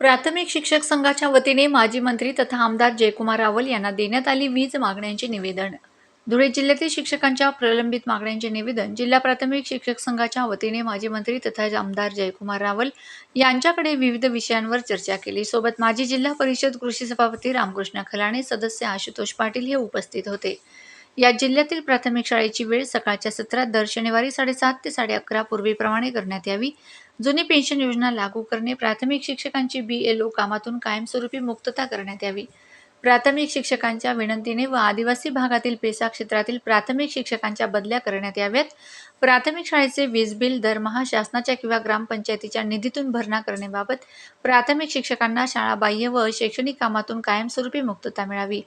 प्राथमिक शिक्षक संघाच्या वतीने माजी मंत्री तथा आमदार जयकुमार रावल यांना देण्यात आली वीज मागण्यांचे निवेदन. धुळे जिल्ह्यातील शिक्षकांच्या प्रलंबित मागण्यांचे निवेदन जिल्हा प्राथमिक शिक्षक संघाच्या वतीने माजी मंत्री तथा आमदार जयकुमार रावल यांच्याकडे विविध विषयांवर चर्चा केली. सोबत माजी जिल्हा परिषद कृषी सभापती रामकृष्ण खलाणे सदस्य आशुतोष पाटील हे उपस्थित होते. या जिल्ह्यातील प्राथमिक शाळेची वेळ सकाळच्या सत्रात दर शनिवारी साडेसात ते साडे अकरा पूर्वीप्रमाणे करण्यात यावी. जुनी पेन्शन योजना लागू करणे प्राथमिक शिक्षकांची बी एल ओ कामातून कायमस्वरूपी मुक्तता करण्यात यावी. प्राथमिक शिक्षकांच्या विनंतीने व आदिवासी भागातील पेसा क्षेत्रातील प्राथमिक शिक्षकांच्या बदल्या करण्यात याव्यात. प्राथमिक शाळेचे वीज बिल दरमहा शासनाच्या किंवा ग्रामपंचायतीच्या निधीतून भरणा करण्याबाबत प्राथमिक शिक्षकांना शाळाबाह्य व शैक्षणिक कामातून कायमस्वरूपी मुक्तता मिळावी.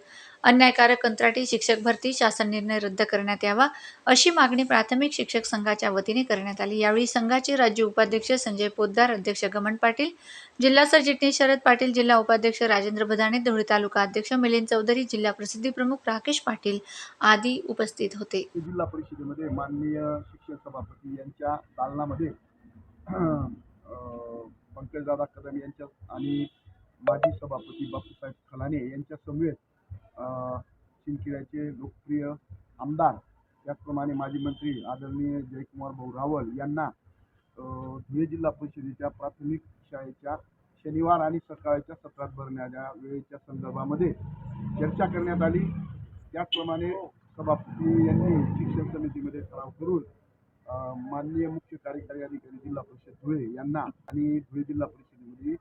अन्यायकारक कंत्राटी शिक्षक भरती शासन निर्णय रद्द करण्यात यावा अशी मागणी प्राथमिक शिक्षक संघाच्या वतीने करण्यात आली. यावेळी संघाचे राज्य उपाध्यक्ष संजय पोद्दार अध्यक्ष गमन पाटील जिल्हा सरचिटणीस शरद पाटील जिल्हा उपाध्यक्ष राजेंद्र भदाणे धुळे तालुका अध्यक्ष मिलिंद चौधरी जिल्हा प्रसिद्धी प्रमुख राकेश पाटील आदी उपस्थित होते. जिल्हा परिषदेमध्ये माननीय शिक्षक सभापती यांच्या दालनामध्ये पंकजदादा कदम यांच्या आणि माजी सभापती बापूसाहेब खलाने यांच्या समवेत शिंदखेड्याचे लोकप्रिय आमदार त्याचप्रमाणे माजी मंत्री आदरणीय जयकुमार भाऊ रावल यांना धुळे जिल्हा परिषदेच्या प्राथमिक शाळेच्या शनिवार आणि सकाळच्या सत्रात भरण्याच्या वेळेच्या संदर्भामध्ये चर्चा करण्यात आली. त्याचप्रमाणे सभापती यांनी शिक्षण समितीमध्ये ठराव करून माननीय मुख्य कार्यकारी अधिकारी जिल्हा परिषद धुळे यांना आणि धुळे जिल्हा परिषदेमध्ये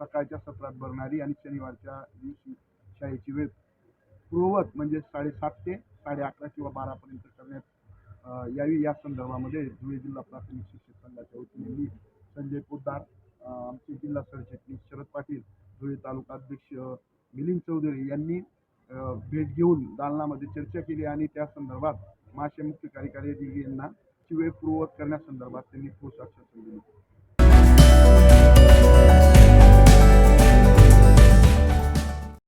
सकाळच्या सत्रात भरणारी आणि शनिवारच्या दिवशी शाळेची वेळ पूर्ववत म्हणजे साडेसात ते साडे अकरा किंवा बारापर्यंत करण्यात यावी. या संदर्भामध्ये धुळे जिल्हा प्राथमिक शिक्षक संघाच्या वतीने मी संजय पोद्दार आमचे जिल्हा सरचिटणीस शरद पाटील धुळे तालुका अध्यक्ष मिलिंद चौधरी यांनी भेट घेऊन दालनामध्ये चर्चा केली आणि त्या संदर्भात मासे मुख्य कार्यकारी अधिकारी यांना वेळ पूर्ववत करण्यासंदर्भात त्यांनी ठोस आश्वासन दिले.